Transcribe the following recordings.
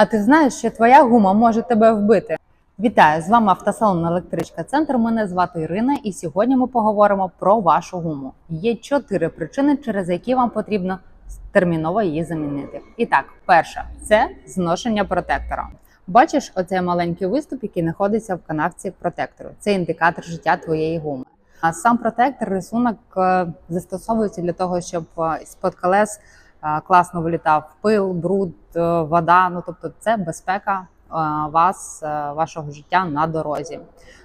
А ти знаєш, що твоя гума може тебе вбити? Вітаю! З вами автосалон Електричка Центр. Мене звати Ірина, і сьогодні ми поговоримо про вашу гуму. Є чотири причини, через які вам потрібно терміново її замінити. І так, перша це зношення протектора. Бачиш оцей маленький виступ, який знаходиться в канавці протектору. Це індикатор життя твоєї гуми. А сам протектор рисунок е, застосовується для того, щоб е, з-под колес класно вилітав пил, бруд, е, вода. Ну тобто, це безпека е, вас, е, вашого життя на дорозі.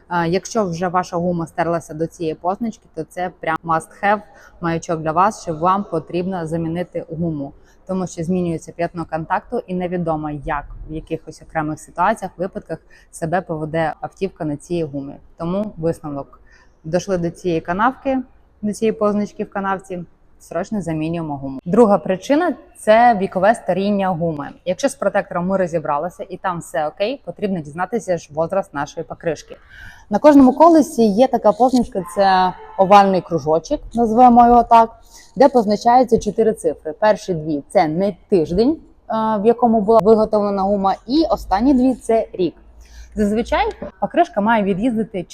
Е, Якщо вже ваша гума стерлася до цієї позначки, то це прям must have маячок для вас, що вам потрібно замінити гуму, тому що змінюється п'ятно контакту, і невідомо, як в якихось окремих ситуаціях, випадках себе поведе автівка на цій гумі. Тому висновок дійшли до цієї канавки, до цієї позначки в канавці. Срочно замінюємо гуму. Друга причина це вікове старіння гуми. Якщо з протектором ми розібралися і там все окей, потрібно дізнатися ж возраст нашої покришки. На кожному колесі є така позначка: це овальний кружочок, називаємо його так, де позначаються чотири цифри. Перші дві це не тиждень, е, в якому була виготовлена гума, і останні дві це рік. Зазвичай покришка має від'їздити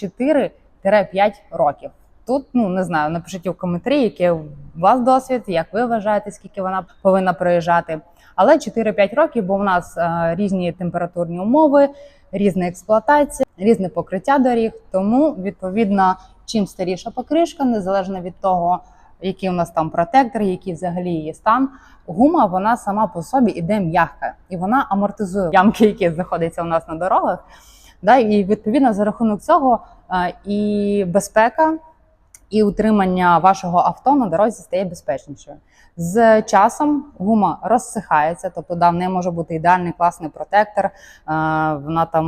4-5 років. Тут ну не знаю, напишіть у коментарі, який у вас досвід, як ви вважаєте, скільки вона повинна проїжджати. Але 4-5 років, бо в нас е, різні температурні умови, різна експлуатація, різне покриття доріг. Тому відповідно, чим старіша покришка, незалежно від того, який у нас там протектор, який взагалі її стан, гума вона сама по собі іде м'яка і вона амортизує ямки, які знаходяться у нас на дорогах. Да, і відповідно за рахунок цього е, і безпека і утримання вашого авто на дорозі стає безпечнішою. З часом гума розсихається, тобто да, в неї може бути ідеальний класний протектор, е, вона там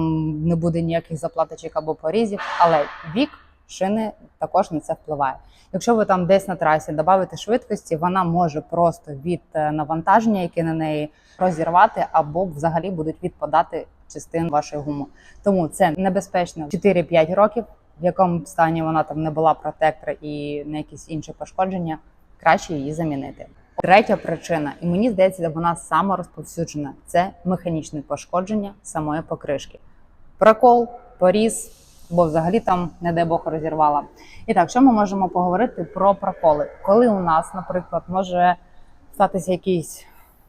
не буде ніяких заплаточок або порізів, але вік шини також на це впливає. Якщо ви там десь на трасі додавите швидкості, вона може просто від е, навантаження, яке на неї розірвати, або взагалі будуть відпадати частини вашої гуми. Тому це небезпечно 4-5 років в якому б стані вона там не була протектор і на якісь інші пошкодження, краще її замінити. Третя причина, і мені здається, вона сама розповсюджена це механічне пошкодження самої покришки. Прокол, поріз, бо взагалі там, не дай Бог, розірвала. І так, що ми можемо поговорити про проколи? Коли у нас, наприклад, може статися якийсь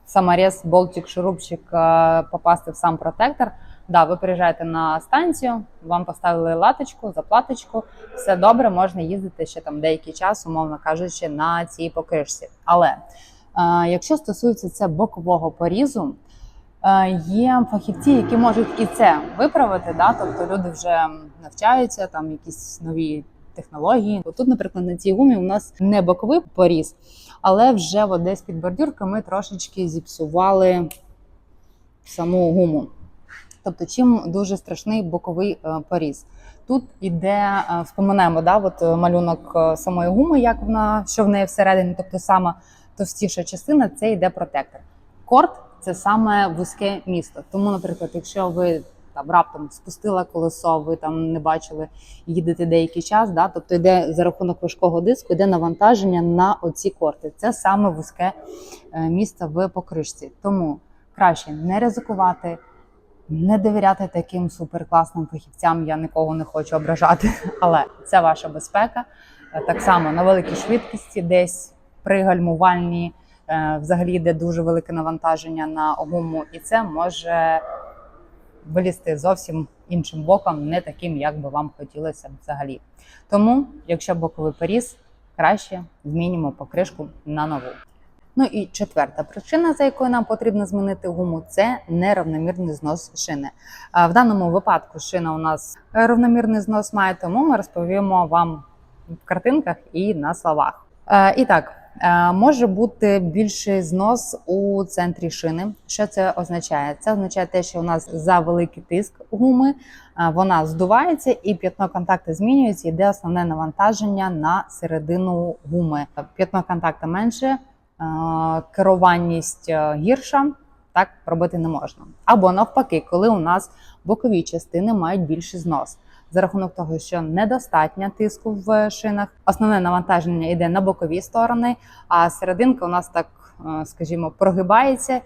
саморез, болтик, шурупчик, е, попасти в сам протектор. Да, ви приїжджаєте на станцію, вам поставили латочку, заплаточку, все добре, можна їздити ще там деякий час, умовно кажучи, на цій покришці. Але е, якщо стосується це бокового порізу, е, є фахівці, які можуть і це виправити. Да? Тобто люди вже навчаються, там якісь нові технології. Тут, наприклад, на цій гумі у нас не боковий поріз, але вже от десь під бордюркою ми трошечки зіпсували саму гуму. Тобто, чим дуже страшний боковий е, поріз. Тут іде, е, вспоминаємо, да, от е, малюнок самої гуми, як вона, що в неї всередині, тобто сама товстіша частина, це йде протектор. Корд це саме вузьке місто. Тому, наприклад, якщо ви там раптом спустила колесо, ви там не бачили, їдете деякий час, да, тобто йде за рахунок важкого диску, йде навантаження на оці корти. Це саме вузьке місце в покришці. Тому краще не ризикувати. Не довіряти таким суперкласним фахівцям, я нікого не хочу ображати, але це ваша безпека. Е, Так само на великій швидкості, десь при гальмувальні, е, взагалі йде дуже велике навантаження на гуму, і це може вилізти зовсім іншим боком, не таким, як би вам хотілося взагалі. Тому, якщо боковий поріз, краще змінюємо покришку на нову. Ну і четверта причина, за якою нам потрібно змінити гуму, це неравномірний знос шини. В даному випадку шина у нас рівномірний знос має, тому ми розповімо вам в картинках і на словах. І так, може бути більший знос у центрі шини. Що це означає? Це означає те, що у нас за великий тиск гуми, вона здувається і п'ятно контакту змінюється, йде основне навантаження на середину гуми. П'ятно контакту менше е, керованість е, гірша, так робити не можна. Або навпаки, коли у нас бокові частини мають більший знос. За рахунок того, що недостатньо тиску в шинах, основне навантаження йде на бокові сторони, а серединка у нас так, е, скажімо, прогибається.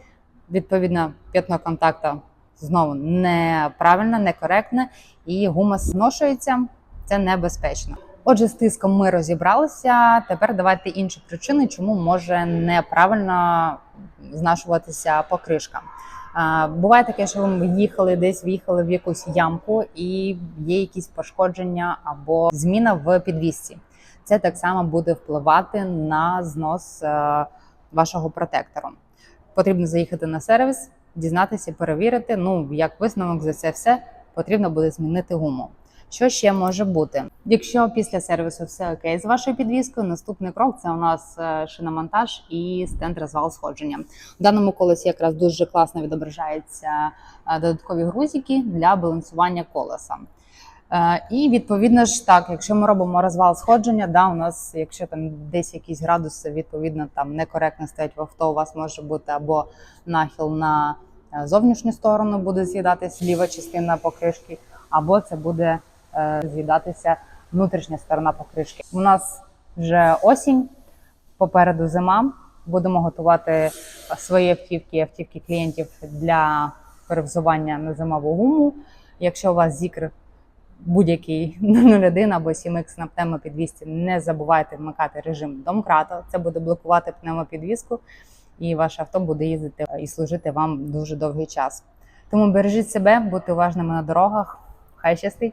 Відповідно, п'ятно контакту знову неправильне, некоректне, і гума зношується. Це небезпечно. Отже, з тиском ми розібралися. Тепер давайте інші причини, чому може неправильно знашуватися покришка. Буває таке, що ви їхали десь, в'їхали в якусь ямку, і є якісь пошкодження або зміна в підвісці. Це так само буде впливати на знос е, вашого протектору. Потрібно заїхати на сервіс, дізнатися, перевірити. Ну, як висновок за це все потрібно буде змінити гуму. Що ще може бути? Якщо після сервісу все окей з вашою підвіскою, наступний крок це у нас е, шиномонтаж і стенд розвал сходження. В даному колесі якраз дуже класно відображаються е, додаткові грузики для балансування колеса. Е, І відповідно ж так, якщо ми робимо розвал сходження, да, у нас, якщо там десь якісь градуси, відповідно там некоректно стоять в авто, у вас може бути або нахил на зовнішню сторону, буде з'їдатися ліва частина покришки, або це буде з'їдатися внутрішня сторона покришки. У нас вже осінь, попереду зима. Будемо готувати свої автівки, автівки клієнтів для перевзування на зимову гуму. Якщо у вас зікр будь-який 01 або 7X на пневмопідвісці, не забувайте вмикати режим домкрата. Це буде блокувати пневмопідвіску, і ваше авто буде їздити і служити вам дуже довгий час. Тому бережіть себе, будьте уважними на дорогах. Хай щастить!